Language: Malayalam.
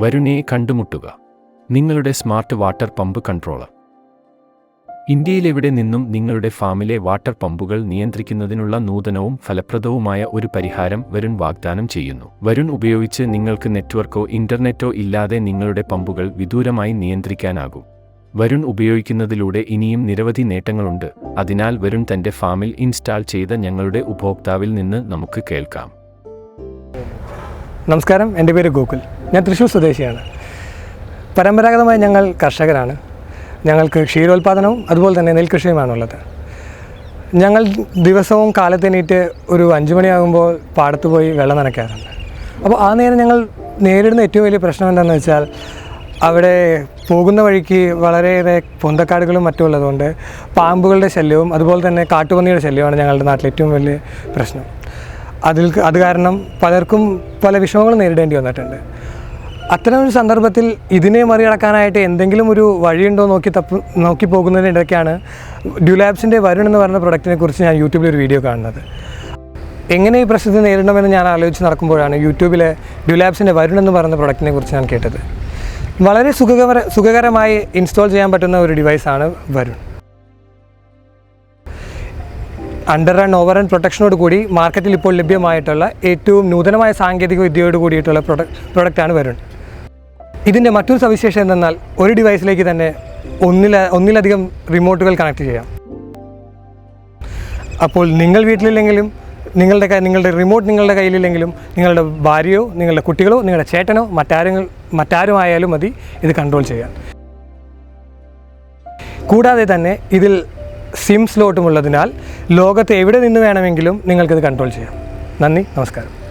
വരുണയെ കണ്ടുമുട്ടുക. നിങ്ങളുടെ സ്മാർട്ട് വാട്ടർ പമ്പ് കൺട്രോളർ. ഇന്ത്യയിലെവിടെ നിന്നും നിങ്ങളുടെ ഫാമിലെ വാട്ടർ പമ്പുകൾ നിയന്ത്രിക്കുന്നതിനുള്ള നൂതനവും ഫലപ്രദവുമായ ഒരു പരിഹാരം വരുൺ വാഗ്ദാനം ചെയ്യുന്നു. വരുൺ ഉപയോഗിച്ച് നിങ്ങൾക്ക് നെറ്റ്വർക്കോ ഇന്റർനെറ്റോ ഇല്ലാതെ നിങ്ങളുടെ പമ്പുകൾ വിദൂരമായി നിയന്ത്രിക്കാനാകും. വരുൺ ഉപയോഗിക്കുന്നതിലൂടെ ഇനിയും നിരവധി നേട്ടങ്ങളുണ്ട്. അതിനാൽ വരുൺ തന്റെ ഫാമിൽ ഇൻസ്റ്റാൾ ചെയ്ത ഞങ്ങളുടെ ഉപഭോക്താവിൽ നിന്ന് നമുക്ക് കേൾക്കാം. നമസ്കാരം. എന്റെ പേര് ഗോകുൽ. ഞാൻ തൃശ്ശൂർ സ്വദേശിയാണ്. പരമ്പരാഗതമായി ഞങ്ങൾ കർഷകരാണ്. ഞങ്ങൾക്ക് ക്ഷീരോത്പാദനവും അതുപോലെ തന്നെ നെൽകൃഷിയുമാണുള്ളത്. ഞങ്ങൾ ദിവസവും കാലത്തെണീറ്റ് ഒരു അഞ്ചു മണിയാകുമ്പോൾ പാടത്ത് പോയി വെള്ളം നനയ്ക്കാറുണ്ട്. അപ്പോൾ ആ നേരം ഞങ്ങൾ നേരിടുന്ന ഏറ്റവും വലിയ പ്രശ്നം എന്താണെന്ന് വെച്ചാൽ അവിടെ പോകുന്ന വഴിക്ക് വളരെയേറെ പൊന്തക്കാടുകളും മറ്റുമുള്ളതുകൊണ്ട് പാമ്പുകളുടെ ശല്യവും അതുപോലെ തന്നെ കാട്ടുപന്നിയുടെ ശല്യമാണ് ഞങ്ങളുടെ നാട്ടിലെ ഏറ്റവും വലിയ പ്രശ്നം. അതിൽ അത് കാരണം പലർക്കും പല വിഷമങ്ങളും നേരിടേണ്ടി വന്നിട്ടുണ്ട്. അത്തരം ഒരു സന്ദർഭത്തിൽ ഇതിനെ മറികടക്കാനായിട്ട് എന്തെങ്കിലും ഒരു വഴിയുണ്ടോ നോക്കി തപ്പ് നോക്കി പോകുന്നതിനിടയ്ക്കാണ് ഡ്യൂലാബ്സിന്റെ വരുൺ എന്ന് പറയുന്ന പ്രൊഡക്റ്റിനെ കുറിച്ച് ഞാൻ യൂട്യൂബിൽ ഒരു വീഡിയോ കാണുന്നത്. എങ്ങനെ ഈ പ്രശ്നത്തെ നേരിടണമെന്ന് ഞാൻ ആലോചിച്ച് നടക്കുമ്പോഴാണ് യൂട്യൂബിലെ ഡ്യൂലാബ്സിന്റെ വരുൺ എന്ന് പറയുന്ന പ്രൊഡക്റ്റിനെ കുറിച്ച് ഞാൻ കേട്ടത്. വളരെ സുഖകര സുഖകരമായി ഇൻസ്റ്റാൾ ചെയ്യാൻ പറ്റുന്ന ഒരു ഡിവൈസാണ് Varun. Under and over and പ്രൊട്ടക്ഷനോട് കൂടി മാർക്കറ്റിൽ ഇപ്പോൾ ലഭ്യമായിട്ടുള്ള ഏറ്റവും നൂതനമായ സാങ്കേതിക വിദ്യയോട് കൂടിയിട്ടുള്ള പ്രൊഡക്റ്റ് പ്രൊഡക്റ്റാണ് വരുൺ. ഇതിന്റെ മറ്റൊരു സവിശേഷം എന്തെന്നാൽ ഒരു ഡിവൈസിലേക്ക് തന്നെ ഒന്നില ഒന്നിലധികം റിമോട്ടുകൾ കണക്ട് ചെയ്യാം. അപ്പോൾ നിങ്ങൾ വീട്ടിലില്ലെങ്കിലും നിങ്ങളുടെ നിങ്ങളുടെ റിമോട്ട് നിങ്ങളുടെ കയ്യിലില്ലെങ്കിലും നിങ്ങളുടെ ഭാര്യയോ നിങ്ങളുടെ കുട്ടികളോ നിങ്ങളുടെ ചേട്ടനോ മറ്റാരും മറ്റാരുമായാലും മതി ഇത് കൺട്രോൾ ചെയ്യാൻ. കൂടാതെ തന്നെ ഇതിൽ സിം സ്ലോട്ടും ഉള്ളതിനാൽ ലോകത്ത് എവിടെ നിന്ന് വേണമെങ്കിലും നിങ്ങൾക്കിത് കൺട്രോൾ ചെയ്യാം. നന്ദി നമസ്കാരം.